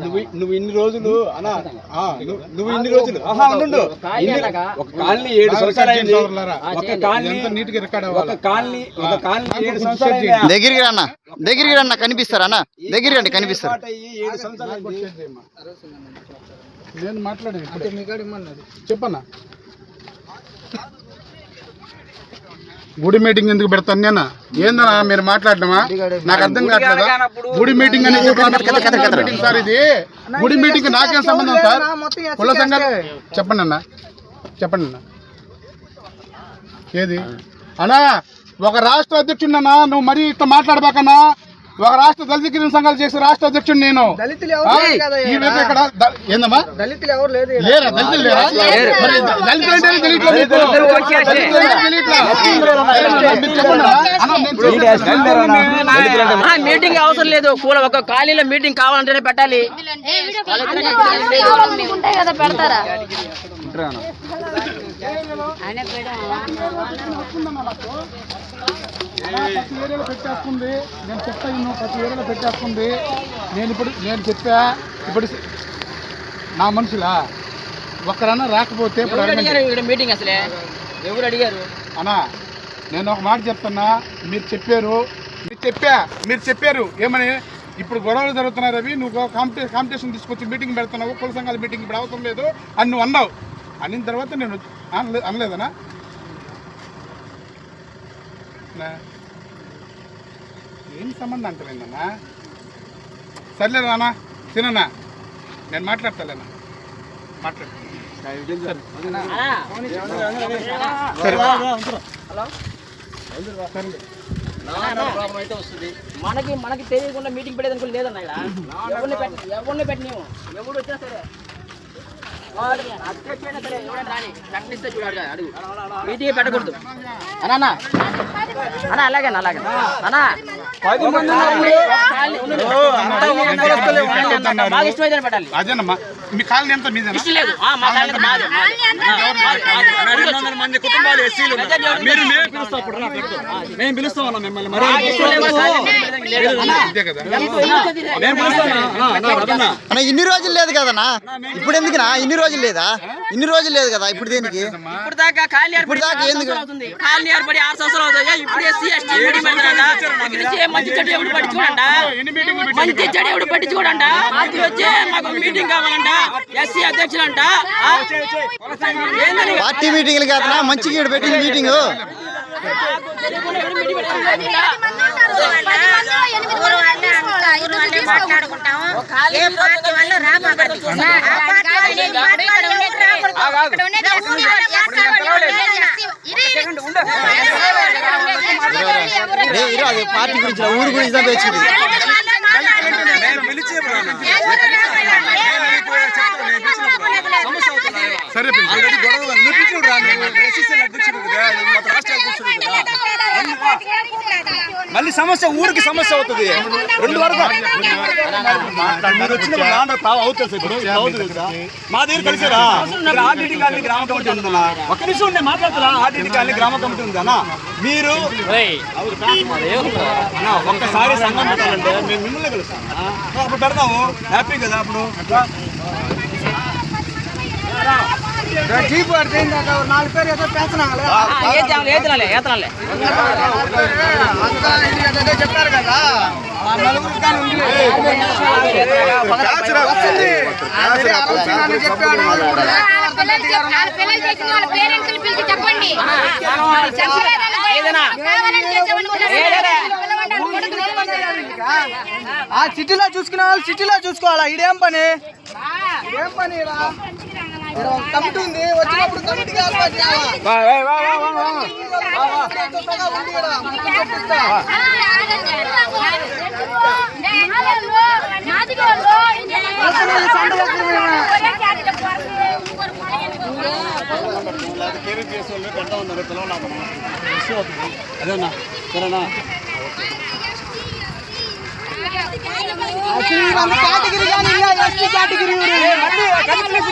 నువ్వు నువ్వు ఇన్ని రోజులు అనా ఆ, నువ్వు- ఇన్ని రోజులు ఆహా ఉండు. ఒక కాలనీ ఏడు సంవత్సరాలు ఒక కాలనీ నీట్గా రికార్డ్ ఒక కాలనీ ఒక కాలనీ ఏడు సంవత్సరాలు. దగ్గరికి రన్న దగ్గరికి రన్న కనిపిస్తారా అన్న? దగ్గరికి రండి కనిపిస్తారు. ఏర్పాటు అయ్యి ఏడు సంవత్సరాలు అయింది. నేను మాట్లాడాను చెప్పన్నా? గుడి మీటింగ్ ఎందుకు పెడతాను నేను? ఏందన్నా మీరు మాట్లాడటమా? నాకు అర్థం కావట్లేదా? గుడి మీటింగ్ అని చెప్పాను మీటింగ్ సార్ ఇది. గుడి మీటింగ్ నాకేం సంబంధం సార్? కుల సంఘాలు చెప్పండి అన్న. చెప్పండి అన్న. ఏది? అన్నా ఒక రాష్ట్ర అధ్యక్షుడినా నువ్వు మరీ ఇట్లా మాట్లాడబాకన్నా ఒక రాష్ట్ర దళిత గిరిజన సంఘాలు చేసే రాష్ట్ర అధ్యక్షుడు నేను. ఈ విధంగా ఇక్కడ ఏందమ్మా? దళితులు ఎవరు లేదు. లేరా? దళితులు లేరా? దళితులు అంటే మీటింగ్ అవసరం లేదు. కూల ఒక ఖాళీలో మీటింగ్ కావాలంటేనే పెట్టాలి. కదా పెడతారా? ప్రతి ఏరియాలో పెట్టేస్తుంది. నేను చెప్తా ఇన్ను ప్రతి ఏరియాలో పెట్టేస్తుంది. నేను ఇప్పుడు నేను చెప్పా ఇప్పుడు నా మనుషులా? ఒక్కరన్నా రాకపోతే ఇప్పుడు ఎవరు అడగండి. అడిగారు ఇక్కడ మీటింగ్ అసలే? ఎవరు అడిగారు? అన్నా నేను ఒక మాట చెప్తున్నా మీరు చెప్పారు మీరు చెప్పా మీరు చెప్పారు. ఏమని? ఇప్పుడు గొడవలు జరుగుతున్నాయి రవి నువ్వు కాంపిటే కాంపిటీషన్ తీసుకొచ్చి మీటింగ్ పెడుతున్నావు కుల సంఘాల మీటింగ్ ఇప్పుడు అవసరం లేదు అని నువ్వు అన్నావు. అనిన తర్వాత నేను అనలే అనలేదనా నా? ఏం సంబంధం అంటలేదన్నా సర్లే రానా తినన్నా. నేను మాట్లాడతాలేనా? మాట్లాడు. ప్రాబ్లం అయితే వస్తుంది మనకి మనకి తెలియకుండా మీటింగ్ పెట్టేది అనుకో లేదన్న ఇక్కడ. ఎవరిని పెట్ట ఎవరిని పెట్టినేమో ఎవడు వచ్చినా సరే వాడు అధ్యక్షుడైనా సరే ఎవరైనా రాని ప్రకటిస్తే చూడాలి అడుగు మీటింగ్ పెట్టకూడదు. అన్నా అన్న. అన్న అలాగే అలాగే అన్న. పది మంది పెట్టాలి అదేనమ్మా మీ కాలనీ ఎంత మీదేనా ఇష్టం లేదు ఆ, మా కాలనీ మాది మాది. రెండు వందల మంది కుటుంబాలు ఎస్సీలు మీరు మేము పిలుస్తాం. మేము మిమ్మల్ని మరి ఇన్ని రోజులు లేదు కదన్నా ఇప్పుడు ఎందుకునా ఇన్ని రోజులు లేదా ఇన్ని రోజులు లేదు కదా ఇప్పుడు దేనికి? ఇప్పుడు దాకా కాలనీ ఇప్పుడు దాకా ఎందుకు? సంవత్సరాలు అవుతుంది. కాలనీ ఏర్పడి ఆరు సంవత్సరాలు అవుతాయి ఇప్పుడు ఎస్సీ ఎస్టీ మీటింగ్ వచ్చి మంచి చెడు ఎవడు పట్టి చూడంట మంచి చెడు ఎవడు పట్టి చూడంట అది వచ్చి మాకు మీటింగ్ కావాలంట. ఎస్సీ అధ్యక్షులు అంట ఆ? ఏందని? పార్టీ మీటింగ్లు కాదనా మంచిగా ఇక్కడ పెట్టింది మీటింగ్? మాట్లాడుకుంటాము. ఏ పార్టీ ఆ పార్టీ వాళ్ళు ఈ పార్టీ వాళ్ళు ఎవరు అది పార్టీ గురించి ఊరు గురించి దాకా వచ్చింది మేము పిలిచి సరే పిల్ల. ఆల్రెడీ గొడవ నువ్వు పిలిచి రా నువ్వు ఎస్ఎస్ఎల్ అధ్యక్షుడు కదా నువ్వు మాకు రాష్ట్ర అధ్యక్షుడు కదా మళ్ళీ సమస్య ఊరికి సమస్య అవుతుంది. రెండు వరకు. మీరు వచ్చినప్పుడు నాన్న తావు అవుతుంది ఇప్పుడు. మా దగ్గర కలిసారా ఆర్టీటీ కాలనీ గ్రామ కమిటీ ఉందన్నా ఒక్క నిమిషం ఉండే మాట్లాడుతున్నా. ఆర్టీటీ కాలనీ గ్రామ కమిటీ ఉందన్నా మీరు ఒక్కసారి సంఘం పెట్టాలంటే మేము మిమ్మల్ని కలుస్తాం. అప్పుడు పెడతాము. హ్యాపీ కదా అప్పుడు. జీప్ పడితే ఇందాక ఒక నాలుగు పేరు ఏదో పేస్తున్నాలే ఆ, ఏతనాలే ఏతనాలే ఏతనాలే అంతా చెప్పారు కదా ఆ నలుగురు కానీ ఉంది చెప్పాడు. ఆ సిటీలో చూసుకునే వాళ్ళు సిటీలో చూసుకోవాలా? ఇదేం పని? ఇదేం పని? అదేనా సరేనా కేటగిరీ